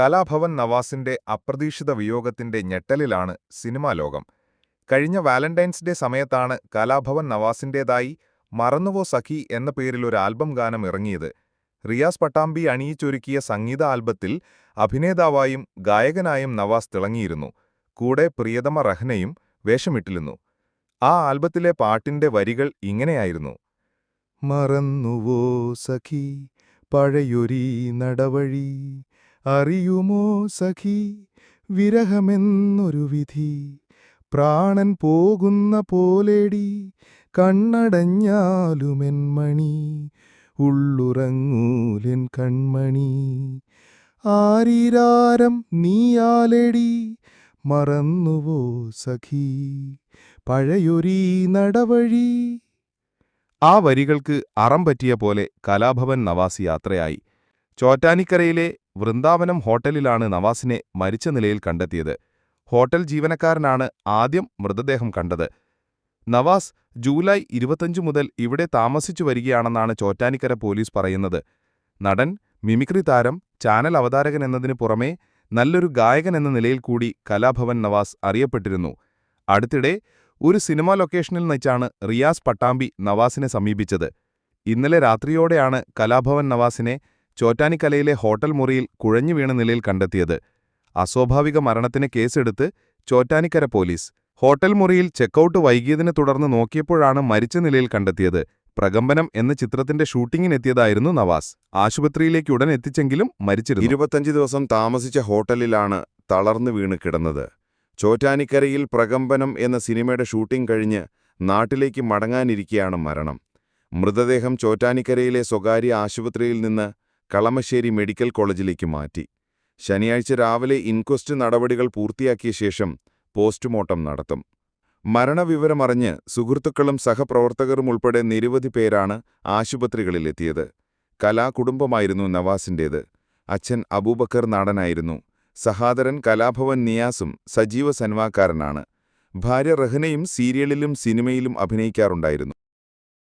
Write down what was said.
കലാഭവൻ നവാസിന്റെ അപ്രതീക്ഷിത വിയോഗത്തിന്റെ ഞെട്ടലിലാണ് സിനിമാ ലോകം. കഴിഞ്ഞ വാലന്റൈൻസ് ഡേ സമയത്താണ് കലാഭവൻ നവാസിന്റേതായി മറന്നുവോ സഖി എന്ന പേരിൽ ഒരു ആൽബം ഗാനം ഇറങ്ങിയത്. റിയാസ് പട്ടാമ്പി അണിയിച്ചൊരുക്കിയ സംഗീത ആൽബത്തിൽ അഭിനേതാവായും ഗായകനായും നവാസ് തിളങ്ങിയിരുന്നു. കൂടെ പ്രിയതമ റഹ്നയും വേഷമിട്ടിരുന്നു. ആ ആൽബത്തിലെ പാട്ടിന്റെ വരികൾ ഇങ്ങനെയായിരുന്നു. മറന്നുവോ സഖി പഴയൊരീ നടവഴി അറിയുമോ സഖി? വിരഹമെന്നൊരു വിധി. പ്രാണൻ പോകുന്ന പോലേടി കണ്ണടഞ്ഞാലുമെന്മണി ഉള്ളുറങ്ങൂലിൻ കൺമണി. ആരീരാരം നീയാലെടി? മറന്നുവോ സഖി? പഴയൊരീ നടവഴി. ആ വരികൾക്ക് അറം പറ്റിയ പോലെ കലാഭവൻ നവാസി യാത്രയായി. ചോറ്റാനിക്കരയിലെ വൃന്ദാവനം ഹോട്ടലിലാണ് നവാസിനെ മരിച്ച നിലയിൽ കണ്ടെത്തിയത്. ഹോട്ടൽ ജീവനക്കാരനാണ് ആദ്യം മൃതദേഹം കണ്ടത്. നവാസ് ജൂലൈ ഇരുപത്തഞ്ച് മുതൽ ഇവിടെ താമസിച്ചു വരികയാണെന്നാണ് ചോറ്റാനിക്കര പോലീസ് പറയുന്നത്. നടൻ മിമിക്രി താരം ചാനൽ അവതാരകൻ എന്നതിനു പുറമേ നല്ലൊരു ഗായകൻ എന്ന നിലയിൽ കൂടി കലാഭവൻ നവാസ് അറിയപ്പെട്ടിരുന്നു. അടുത്തിടെ ഒരു സിനിമാ ലൊക്കേഷനിൽ വെച്ചാണ് റിയാസ് പട്ടാമ്പി നവാസിനെ സമീപിച്ചത്. ഇന്നലെ രാത്രിയോടെയാണ് കലാഭവൻ നവാസിനെ ചോറ്റാനിക്കലയിലെ ഹോട്ടൽ മുറിയിൽ കുഴഞ്ഞു വീണ നിലയിൽ കണ്ടെത്തിയത്. അസ്വാഭാവിക മരണത്തിന് കേസെടുത്ത് ചോറ്റാനിക്കര പോലീസ്. ഹോട്ടൽ മുറിയിൽ ചെക്കൌട്ട് വൈകിയതിനെ തുടർന്ന് നോക്കിയപ്പോഴാണ് മരിച്ച നിലയിൽ കണ്ടെത്തിയത്. പ്രകമ്പനം എന്ന ചിത്രത്തിന്റെ ഷൂട്ടിങ്ങിനെത്തിയതായിരുന്നു നവാസ്. ആശുപത്രിയിലേക്ക് ഉടൻ എത്തിച്ചെങ്കിലും മരിച്ചിരുന്നു. ഇരുപത്തഞ്ച് ദിവസം താമസിച്ച ഹോട്ടലിലാണ് തളർന്നു വീണ് കിടന്നത്. ചോറ്റാനിക്കരയിൽ പ്രകമ്പനം എന്ന സിനിമയുടെ ഷൂട്ടിംഗ് കഴിഞ്ഞ് നാട്ടിലേക്ക് മടങ്ങാനിരിക്കെയാണ് മരണം. മൃതദേഹം ചോറ്റാനിക്കരയിലെ സ്വകാര്യ ആശുപത്രിയിൽ നിന്ന് കളമശ്ശേരി മെഡിക്കൽ കോളേജിലേക്ക് മാറ്റി. ശനിയാഴ്ച രാവിലെ ഇൻക്വസ്റ്റ് നടപടികൾ പൂർത്തിയാക്കിയ ശേഷം പോസ്റ്റ്മോർട്ടം നടത്തും. മരണവിവരമറിഞ്ഞ് സുഹൃത്തുക്കളും സഹപ്രവർത്തകരും ഉൾപ്പെടെ നിരവധി പേരാണ് ആശുപത്രികളിലെത്തിയത്. കലാകുടുംബമായിരുന്നു നവാസിന്റേത് അച്ഛൻ അബൂബക്കർ നാടനായിരുന്നു. സഹാദരൻ കലാഭവൻ നിയാസും സജീവ സൻവാക്കാരനാണ്. ഭാര്യ റഹ്നയും സീരിയലിലും സിനിമയിലും അഭിനയിക്കാറുണ്ടായിരുന്നു.